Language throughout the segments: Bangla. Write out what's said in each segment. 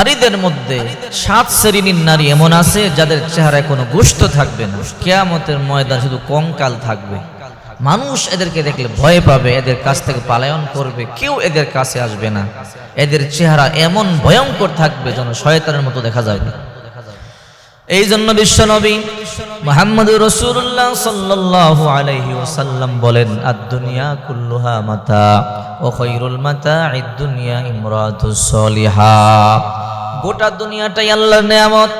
নারীদের মধ্যে সাত শ্রেণির নারী এমন আছে যাদের চেহারায় কোনো গোস্ত থাকবে না। কেয়ামতের ময়দান শুধু কঙ্কাল থাকবে। মানুষ এদেরকে দেখলে ভয় পাবে, এদের কাছ থেকে পালায়ন করবে, কেউ এদের কাছে আসবে না। এদের চেহারা এমন ভয়ঙ্কর থাকবে যেন শয়তানের মতো দেখা যাবে এই জন্য বিশ্বনবী মোহাম্মদ রসুল্লাহ সাল্লাল্লাহু আলাইহি ওয়াসাল্লাম বলেন, আদ-দুনিয়া কুল্লুহা মাতা, ও খৈরুল মাতা দুনিয়া ইমরাতুস সলিহা গোটা দুনিয়াটাই আল্লাহর নিয়ামত।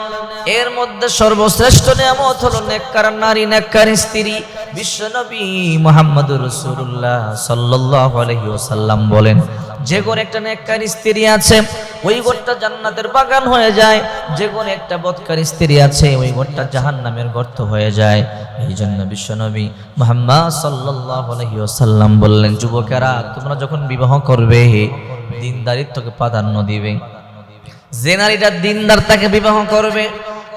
এর মধ্যে সর্বশ্রেষ্ঠ নিয়ামত হলো নেককার নারী, নেককার স্ত্রী, বিশ্বনবী মোহাম্মদ রসুল্লাহ সাল্লাল্লাহু আলাইহি ওয়াসাল্লাম বলেন, যে ঘরে একটা নেককার স্ত্রী আছে, ওই ঘরটা জান্নাতের বাগান হয়ে যায়। যে ঘরে একটা বদকার স্ত্রী আছে, ওই ঘরটা জাহান্নামের গর্ত হয়ে যায়। এই জন্য বিশ্বনবী মুহাম্মদ সাল্লাল্লাহু আলাইহি ওয়াসাল্লাম বললেন, যুবকেরা, তোমরা যখন বিবাহ করবে, দিনদারিত্বকে প্রাধান্য দিবে। যে নারীটা দিনদার তাকে বিবাহ করবে,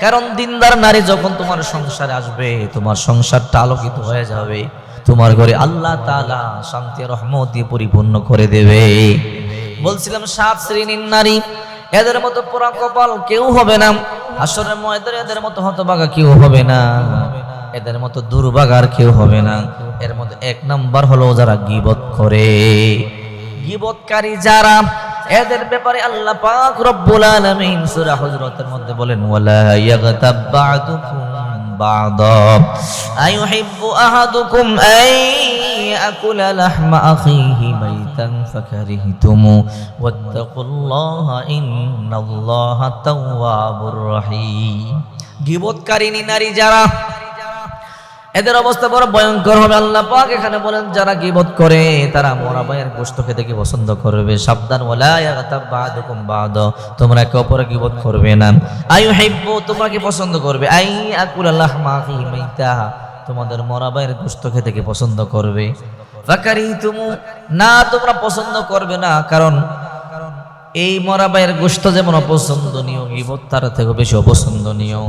কারণ দিনদার নারী যখন তোমার সংসারে আসবে, তোমার সংসারটা আলোকিত হয়ে যাবে, তোমার ঘরে আল্লাহ তালা শান্তি রহমত দিয়ে পরিপূর্ণ করে দেবে। বলছিলাম, সাত শ্রেণির নারী, এদের মতো পোড়া কপাল কেউ হবে না আসরের ময়দানে এদের মতো হতবাগা কেউ হবে না, এদের মতো দুর্বাগার কেউ হবে না। এর মধ্যে এক নাম্বার হলো যারা গিবত করে। গিবতকারী যারা এদের ব্যাপারে আল্লাহ পাক রব্বুল আলামিন সূরা হুজরাতের মধ্যে বলেন, ওয়ালা ইয়াগতাব বা'দুকুম বা'দা। আইয়ুহিব্বু আহাদুকুম আন ইয়াকুলা লাহমা আখিহি মাইতান ফাকারিহতুম। ওয়াত্তাকুল্লাহা ইন্নাল্লাহা তাওয়াবুর রহিম। গিবতকারিনী নারী যারা এদের অবস্থা বড় ভয়ঙ্কর হবে। আল্লাহ পাক এখানে বলেন, যারা গিবত করে, তারা মোরা ভাইয়ের গোস্ত খেতে কি পছন্দ করবে। সাবধান বাদ। তোমরা একে অপরে গিবত করবে না। আয়ু হিব্বু তোমরা কি পছন্দ করবে। আই আকুল আল্লাহ মাহি মাইতা। তোমাদের মোরা ভাইয়ের গোস্ত খেতে কি পছন্দ করবে। ফাকারি তুমু না, তোমরা পছন্দ করবে না। কারণ এই মরা ভাইয়ের গোস্ত যেমন অপছন্দনীয়, গিবত তার থেকে বেশি অপছন্দনীয়।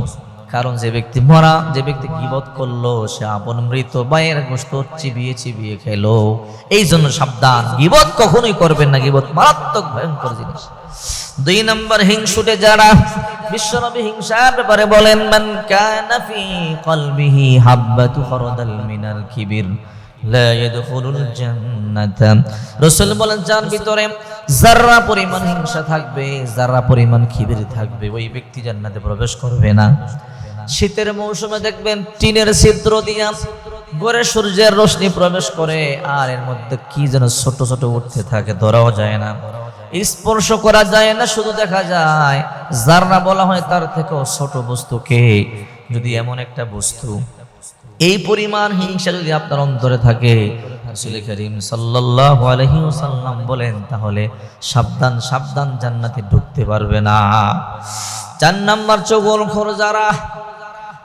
কারণ যে ব্যক্তি মরা, যে ব্যক্তি গিবত করল, সে আপন মৃত ভাইয়ের গোস্ত চিবিয়ে চিবিয়ে খেলো। এই জন্য সাবধান। গিবত কখনোই করবেন না। গিবত মারাত্মক ভয়ঙ্কর জিনিস। দুই নম্বর হিংসুটে যারা, বিশ্বনবী হিংসার ব্যাপারে বলেন, মান কানা ফি কলবিহি হাব্বাতু খরদাল মিনাল কিবির, লা ইয়াদখুলুল জান্নাতা। রাসূল বলেন, যার ভিতরে যারা পরিমাণ হিংসা থাকবে যারা পরিমাণ খিবির থাকবে, ওই ব্যক্তি জান্নাতে প্রবেশ করবে না। শীতের মৌসুমে দেখবেন টিনের ছিদ্র দিয়া গড়ে সূর্যের রশ্মি প্রবেশ করে, আর এর মধ্যে কি যেন ছোট ছোট উঠতে থাকে, ধরাও যায় না। স্পর্শ করা যায় না, শুধু দেখা যায়। যার না বলা হয় তার থেকেও ছোট বস্তুকে যদি এমন একটা বস্তু, এই পরিমাণ হিংসা যদি আপনার অন্তরে থাকে, রাসূল বলেন, তাহলে সাবধান সাবধান জান্নাতে ঢুকতে পারবে না। চার নাম্বার চগলখোর যারা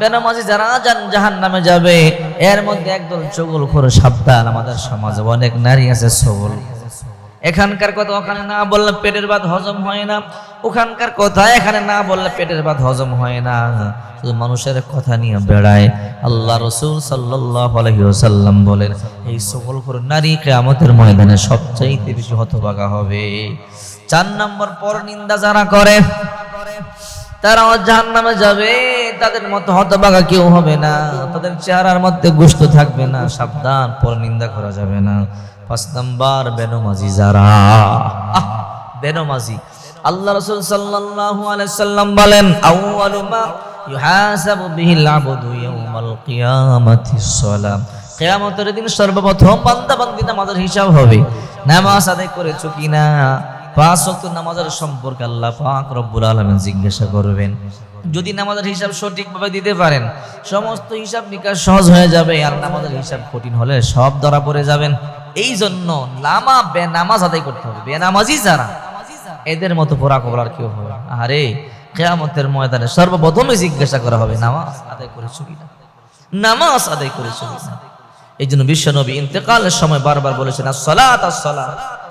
বেনামাজি যারা যান জাহান নামে যাবে, এর মধ্যে একদল চুগল খুর সাবধান। আমাদের সমাজে অনেক নারী আছে সবল এখানকার কথা ওখানে না বললে পেটের ভাত হজম হয় না। ওখানকার কথা এখানে না বললে পেটের ভাত হজম হয় না। শুধু মানুষের কথা নিয়ে বেড়ায়। আল্লাহ রসুল সাল্লাহ বলেন, এই সকল করে নারী কেয়ামতের ময়দানে সবচাইতে বেশি হতভাগা হবে। চার নম্বর পর নিন্দা যারা করে তারা জাহান নামে যাবে। তাদের মতো হতবাগা কেউ হবে না। তাদের চেহারার মধ্যে গোস্ত থাকবে না। সাবধান, পর নিন্দা করা যাবে না। পাঁচ নাম্বার, বেনমাজি যারা। বেনমাজি। আল্লাহ রসুল সাল্লাল্লাহু সাল্লাম বলেন কিয়ামতের দিন সর্বপ্রথম বান্দা বান্দি নামাজের হিসাব হবে, নামাজ আদায় করেছ কিনা? পাঁচ ওয়াক্ত নামাজের সম্পর্কে আল্লাহ পাক রব্বুল আলামিন জিজ্ঞাসা করবেন। যদি নামাজের হিসাব সঠিকভাবে দিতে পারেন, সমস্ত হিসাব নিকাশ সহজ হয়ে যাবে, আর নামাজের হিসাব কঠিন হলে সব ধরা পড়ে যাবেন। এই জন্য নামা বেনামাজ আদায় করতে হবে বেনামাজি যারা, এদের মতো পোড়া কবলার কেউ হবে আরে কেয়ামতের ময়দানে সর্বপ্রথমে জিজ্ঞাসা করা হবে, নামাজ আদায় করেছ কিনা? নামাজ আদায় করেছ কিনা? এই জন্য বিশ্ব নবী ইন্তেকালের সময় বারবার বলেছেন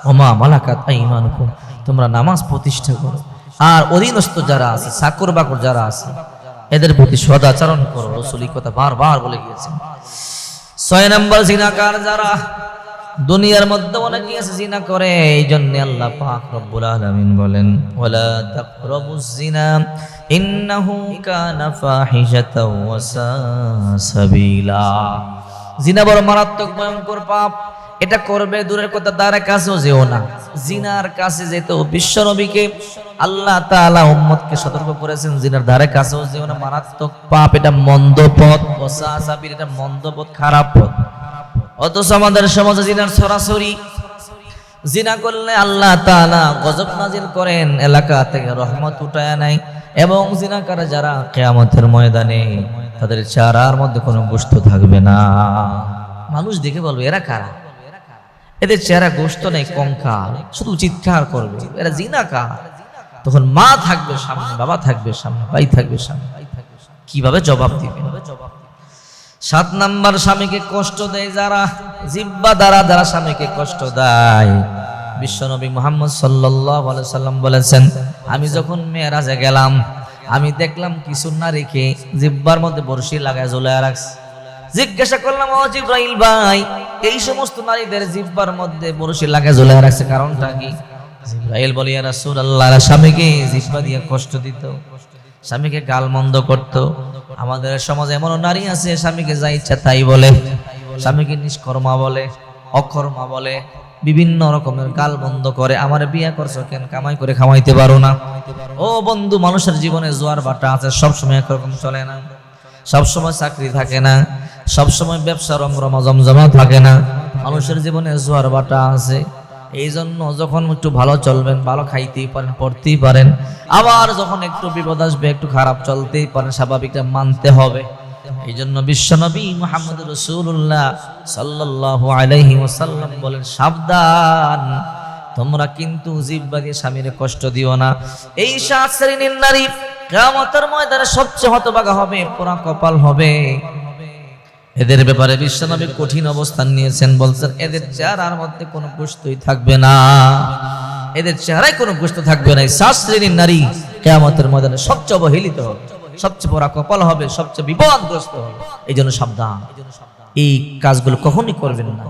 ওমা মালাকাত তোমরা নামাজ প্রতিষ্ঠা করো। আর অধীনস্থ যারা আছে চাকর বাকর যারা আছে, এদের প্রতি সদাচরণ করো। রসুল কথা বারবার বলে গিয়েছেন। ছয় নম্বর জিনাকার যারা দুনিয়ার মধ্যে অনেকে আছে জিনা করে এই জন্য আল্লাহ পাক রব্বুল আলামিন বলেন, ওয়ালা তাকরাবুজ জিনা ইন্নাহু কানা ফাহিশাতাও ওয়া সাবিলা। জিনা বড় মারাত্মক, ভয়ঙ্কর পাপ। এটা করবে দূরের কথা দ্বারা কাছেও যেও না। জিনার কাছে যেতে বিশ্ব নবীকে আল্লাহ তাআলা উম্মতকে সতর্ক করেছেন, জিনার ধারে কাছেও যেও না। মারাত্মক পাপ, এটা মন্দ পথ। ওসাসাবির এটা মন্দ পথ, খারাপ পথ। অথচ আমাদের সমাজে জিনার সরাসরি জিনা করলে আল্লাহ তাআলা গজব নাজিল করেন, এলাকা থেকে রহমত উঠায় নেয় এবং জিনাকারা যারা কেয়ামতের ময়দানে তাদের চারার মধ্যে কোনো গোস্ত থাকবে না। মানুষ দেখে বলবে, এরা কারা? এদের চেহারা গোস্ত নেই, কঙ্কাল। শুধু চিৎকার করবে, এরা জিনাকার তখন মা থাকবে সামনে, বাবা থাকবে সামনে, ভাই থাকবে সামনে। কীভাবে জবাব দিবে? সাত নাম্বার স্বামীকে কষ্ট দেয় যারা, জিব্বা দ্বারা যারা স্বামীকে কষ্ট দেয়। বিশ্বনবী মোহাম্মদ আলাইহি সাল্লাম বলেছেন, আমি যখন মেয়েরাজে গেলাম আমি দেখলাম কিছু নারীকে জিব্বার মধ্যে বর্ষি লাগায় ঝুলায় রাখছে। জিজ্ঞাসা করলাম, ও জিব্রাইল ভাই, এই সমস্ত নারীদের জিব্বার মধ্যে বর্ষি লাগায় ঝুলায় রাখছে কারণটা কি? জিব্রাইল বলি রাসূলুল্লাহ, স্বামীকে জিব্বা দিয়ে কষ্ট দিত, স্বামীকে গাল মন্দ করত। আমাদের সমাজে এমন নারী আছে, স্বামীকে যা ইচ্ছা তাই বলে। স্বামীকে নিষ্কর্মা বলে, অকর্মা বলে বিভিন্ন রকমের গাল বন্ধ করে, আমার বিয়ে করছ কেন? কামাই করে খামাইতে পারো না। ও বন্ধু, মানুষের জীবনে জোয়ার বাটা আছে, সবসময় একরকম চলে না। সবসময় চাকরি থাকে না, সবসময় ব্যবসা রমরমা জমজমা থাকে না। মানুষের জীবনে জোয়ার বাটা আছে। এই জন্য যখন একটু ভালো চলবেন, ভালো খাইতেই পারেন, পড়তেই পারেন। আবার যখন একটু বিপদ আসবে, একটু খারাপ চলতেই পারেন, স্বাভাবিকটা মানতে হবে। এই জন্য বিশ্বনবী মোহাম্মদ রসুল্লাহ সাল্লাহ আলাইহি ওসাল্লাম বলেন, সাবধান, তোমরা কিন্তু জিব্বা দিয়ে স্বামীর কষ্ট দিও না। এই সাত শ্রেণির নারী কামতের ময়দানে সবচেয়ে হতবাগা হবে, পোড়া কপাল হবে। এদের ব্যাপারে বিশ্বনবী কঠিন অবস্থান নিয়েছেন, বলছেন, এদের চেহারার মধ্যে কোনো গোস্তই থাকবে না। এদের চেহারায় কোনো গোস্ত থাকবে না। এই সাত শ্রেণির নারী কেয়ামতের ময়দানে সবচেয়ে অবহেলিত হবে। সবচেয়ে বড় কপাল হবে, সবচেয়ে বিপদগ্রস্ত হবে। এই জন্য সাবধান। এই কাজগুলো কখনই করবেন না।